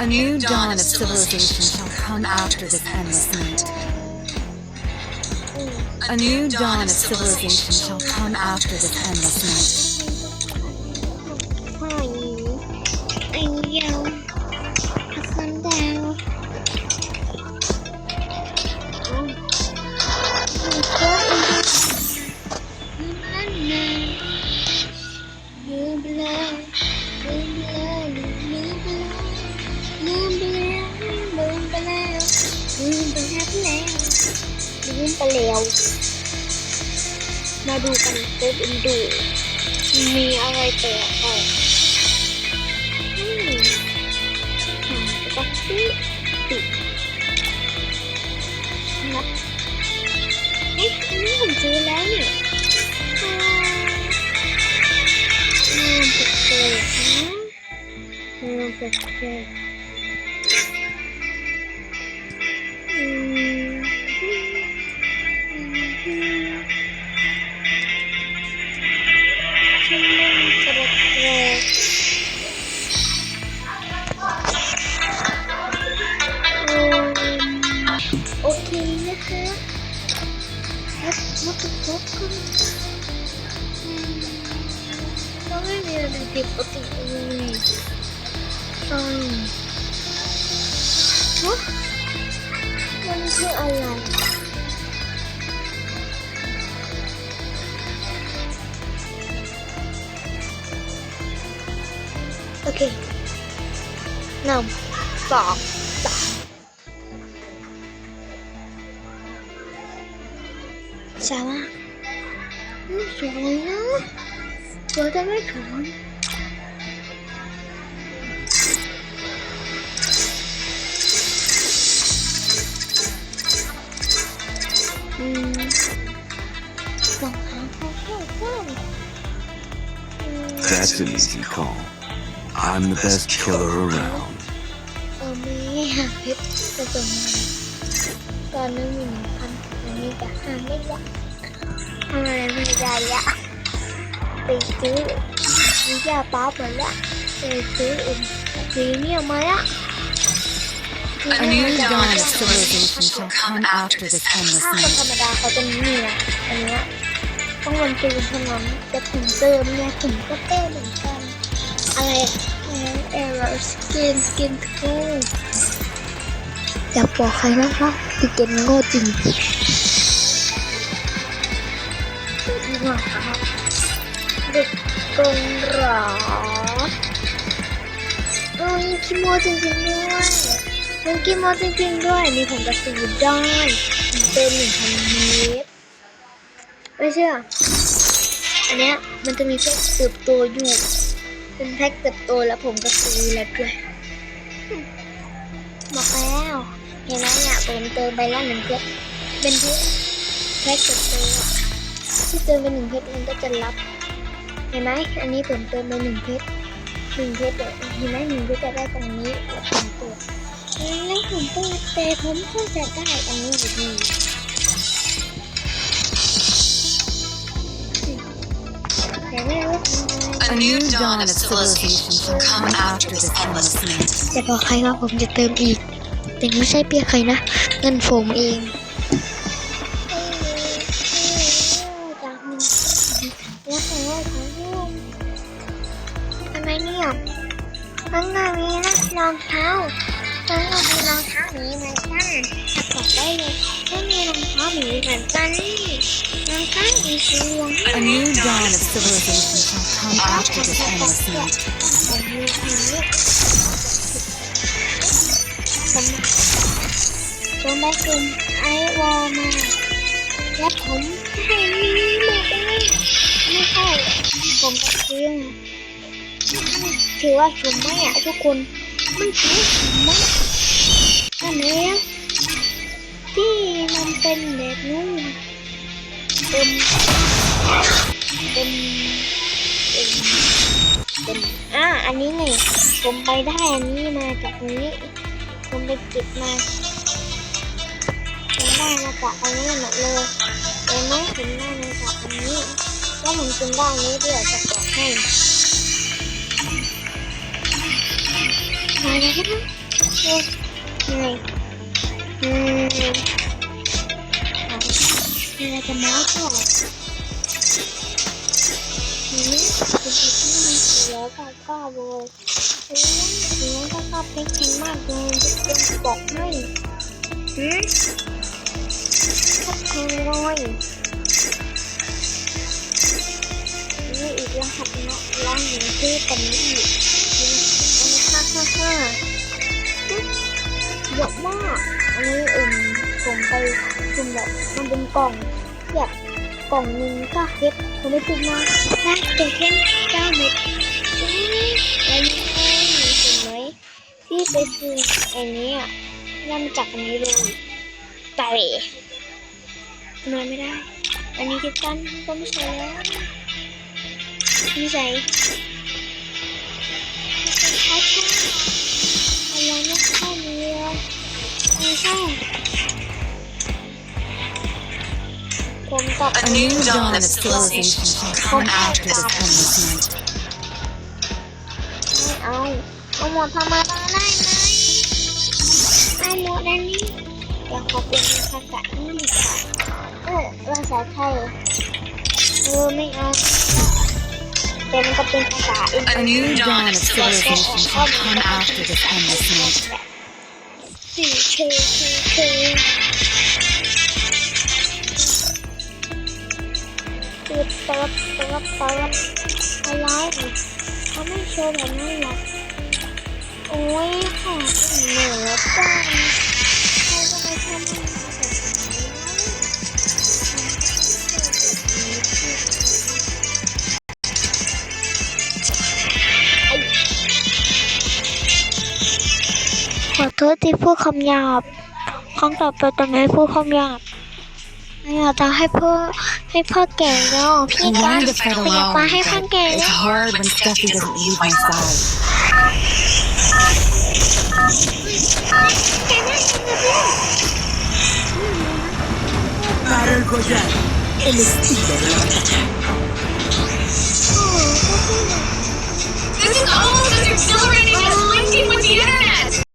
A new dawn of civilization shall come after this endless night. A new dawn of civilization shall come after this endless night. กันเต็มดู มีอะไรแปลกออกอืมตักซี่ติดนับเอ๊ะนี่ผมซื้อแล้วเนี่ยอ่าน้ำแปลกๆนะน้ำแปลกๆ ผิดปกติเลยใช่ฮะมันคืออะไรโอเคหนึ่งสองสามสามสวยนะสวยแต่ไม่สว That's an easy call. I'm the best killer around. เออมีหาเพชรจะส่งมาตอนนั้นมีหนึ่งพันอันนี้จะหาไม่ได้ทำไมไม่ได้อะไปซื้อวิยาป้ามาละไปซื้ออื่นสีเนี่ยมาละ A new dawn of civilization shall come after this endless ถ้าคนธร night. รมดาเขาจะมีนะอันเนี้ย ต้องลงทุนเท่านั้นแต่ผมเติมเนี่ยผมก็เต้เหมือนกัน อะไรอะเอร์สกินสกินทูอย่าบอกใครนะคะติเกนโง่จริงว้าเด็กกงหรอโอ้ยคิโมจริงๆด้วยมันคิโมจริงๆด้วยนี่ผมกระสือได้เป็นหนึ่งพันเมตร ไม่เชื่อ อันเนี้ยมันจะมีแพ็กเติบโตอยู่ เป็นแพ็กเติบโตแล้วผมก็ซื้อแล้วด้วยบอกแล้วเห็นไหมเนี่ยผมเติมไปแล้วหนึ่งเพชรเป็นเพชรแพ็กเติบโตที่เติมไปหนึ่งเพชรมันก็จะรับ เห็นไหมอันนี้ผมเติมไปหนึ่งเพชรหนึ่งเพชรเนี่ยเห็นไหมหนึ่งเพชรจะได้ตรงนี้แล้วผมเปิดแล้วผมเปิดแต่ผมก็จะได้อันนี้อยู่ดี A new dawn of civilization shall come after this endless night. จะบอกใครว่าผมจะเติมอีก แต่ไม่ใช่เปียใครนะ เงินผมเองจากหนึ่งแล้วของว่าของผมทำไมเนี่ยมันก็มีนะรองเท้า มันก็มีรองเท้าหมีเหมือนกันถ้าบอกได้เลยก็มีรองเท้าหมีเหมือนกันรองเท้าอีกสีเหลือง A new dawn of civilization shall come after this endless night. ผมมีอันนี้ผมผมไปคุมไอวอลมาและผมให้นี้มาเองไม่ใช่ผมก็ซื้อมาถือว่าผมไม่อะทุกคน มันถือว่าผมไม่อันนี้ที่มันเป็นแบบนู้นเป็นเป็นเป็นเป็นอ่าอันนี้ไงผมไปได้อันนี้มาจากนี้ผมไปเก็บมาผมได้มาจากอันนี้หมดเลยเห็นไหมผมได้มาจากอันนี้แล้วผมจึงได้นนี้ด้วยจะบอกให้ อะยังไงอืมอะมีอะไรจะมาต่อนี่คือที่มันเสียกับก้าเลยโอ้ยเสียกับก้าเป็นจริงมากเลยจะเป็นบอกให้หืมทักทายเลยนี่อีกรหัสเนาะร่างหนึ่งที่เป็นอีก อันนี้ห้าห้าเยอะมาก อันนี้เอิ่มผมไปสุ่มแบบมันเป็นกล่องแบบกล่องนึงก็เฮ็ดผมไปสุ่มมาได้ตัวเช่นเก้าเม็ดอุ้ยแล้วนี่เห็นไหมที่ไปซื้ออันนี้อะได้มาจากอันนี้เลยแต่ทำไมไม่ได้ อันนี้คิดตันก็ไม่ใช่แล้วไม่ใช่ อะไรไม่ใช่เลยไม่ใช่ผมกับ A new dawn of civilization shall come after this endless night. ไม่เอาเอาหมดธรรมดาได้ไหมเอาหมดอันนี้เดี๋ยวขอเปลี่ยนเป็นภาษาอังกฤษค่ะเออภาษาไทยเออไม่เอา เป็นก็เป็นภาษาอังกฤษ A new dawn of civilization shall come after this endless night. สี่คือคือคือคือเติร์ดเทษที่พูดคำหยาบครั้งต่อไปจะไม่พูดคำหยาบไม่อยากจะให้พ่อให้พ่อแก่แล้วพี่ I กัน learned to fight ขยับ alone, มาให้พ่อ but แก่ it's แล้ว hard when Steffi doesn't leave my side. Battle Royale. El estilo de la batalla. This is almost as exhilarating as linking with the internet!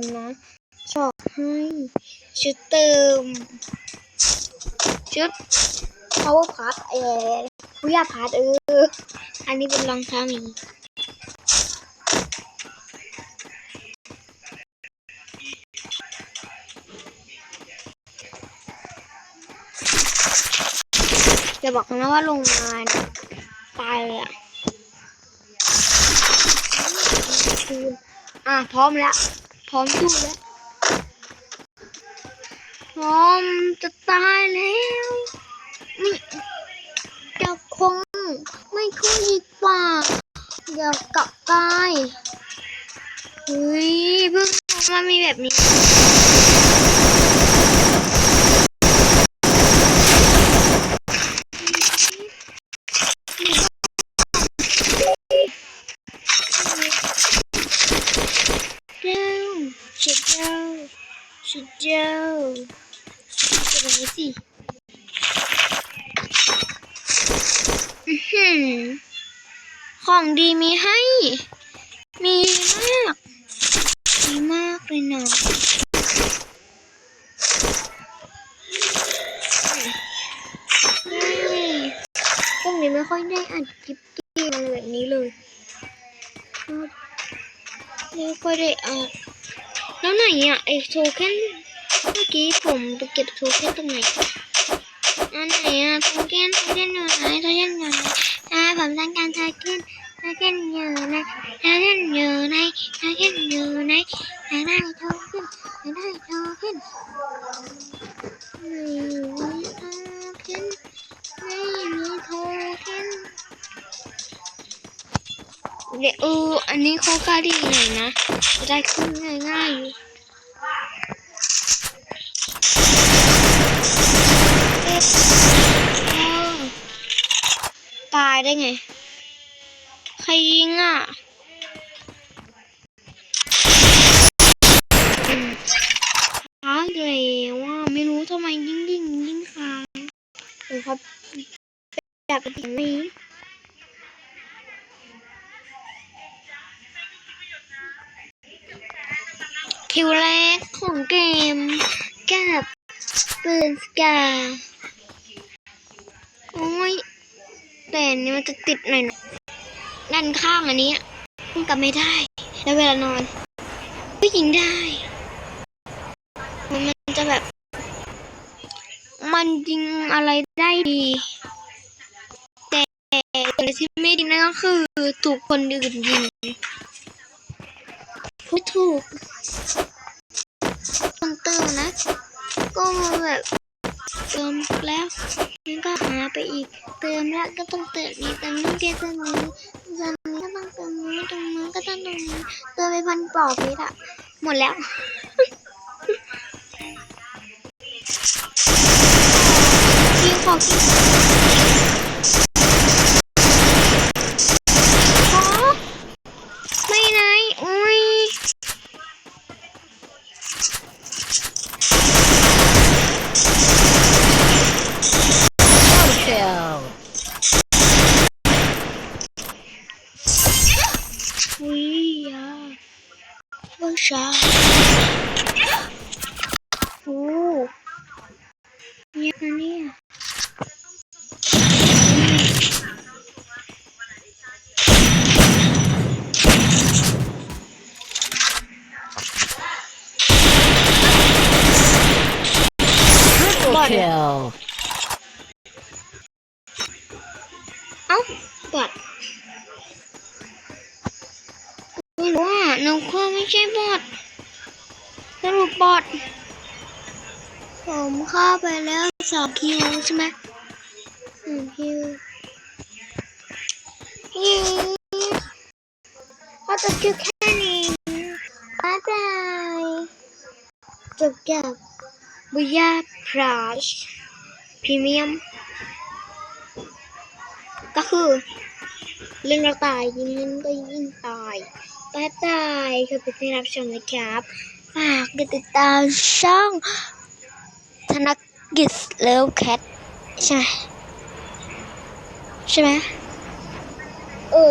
มนะชอบให้ชุดเติม ชุด power part เออวิยาพาร์ทเออ อันนี้เป็นรองเท้ามีจะบอกนะว่าโรงงานตายเลยอะอะ พร้อมแล้ว พร้อมสู้แล้วพร้อมจะตายแล้วนี่จะคงไม่คู่ดีกว่าเดี๋ยวกลับตายเฮ้ยเพิ่งรู้ว่ามีแบบนี้ เจ้าชุดเจ้า ชุดเจ้าชุดแบบนี้สิอื้อหือของดีมีให้ มีมาก มีมากเลยนะนี่วกนี้ไม่ค่อยได้อัดคลิปที่อะไรแบบนี้เลย ไม่ค่อยได้อ่าน แล้วไหนอะไอโทเค็นเมื่อกี้ผมไปเก็บโทเค็นตรงไหนอันไหนอะโทเค็นโทเค็นอยู่ไหนโทเค็นอยู่ไหนอ่าผมต้องการโทเค็นโทเค็นอยู่ไหนโทเค็นอยู่ไหนโทเค็นอยู่ไหนอยากได้โทเค็นอยากได้โทเค็นไม่มีโทเค็นไม่มีโทเค็นเดี๋ยวอันนี้เขากล้าดีหน่อยนะจะได้ขึ้นง่ายได้ไง ใครยิงอะค้างแล้วว่าไม่รู้ทำไมยิงยิงยิงค้างหรือเขาแบบแบบนี้คิวแรกของเกมกับปืนสกาโอ้ย แต่อันนี้มันจะติดหน่อยนะด้านข้างอันนี้อะมันกลับไม่ได้ แล้วเวลานอนก็ยิงได้ มันจะแบบ มันยิงอะไรได้ดี แต่สิ่ที่ไม่ดีนั่นก็คือถูกคนอื่นยิงพูดถูกคนเติมนะ ก็แบบ เติมแล้วมันก็หาไปอีก เติมแล้วก็ต้องเติมอีกเติมนู่นเติมนี้เติมนี้ก็ต้องเติมนี้ตรงนู้นก็ต้องตรงนี้เติมไปพันปอกเลยอะหมดแล้วกินขอกิน เมื่อเช้าโอ้เนี่ยนะเนี่ยบอดอะเอ้าบอด ไม่รู้อะนึกว่าไม่ใช่บอดสรุปบอดผมเข้าไปแล้วสองคิวใช่ไหมหนึ่งคิวยิงเขาจะคิวแค่นี้บ๊ายบายจบกับบุยาพราชพรีเมียม ก็คือเล่นเราตายยิงเล่นก็ยิ่งตาย บายบายขอบคุณที่รับชมนะครับ ฝากกดติดตามช่อง ธนกิจเลิฟแคทใช่ไหมใช่ไหมเออ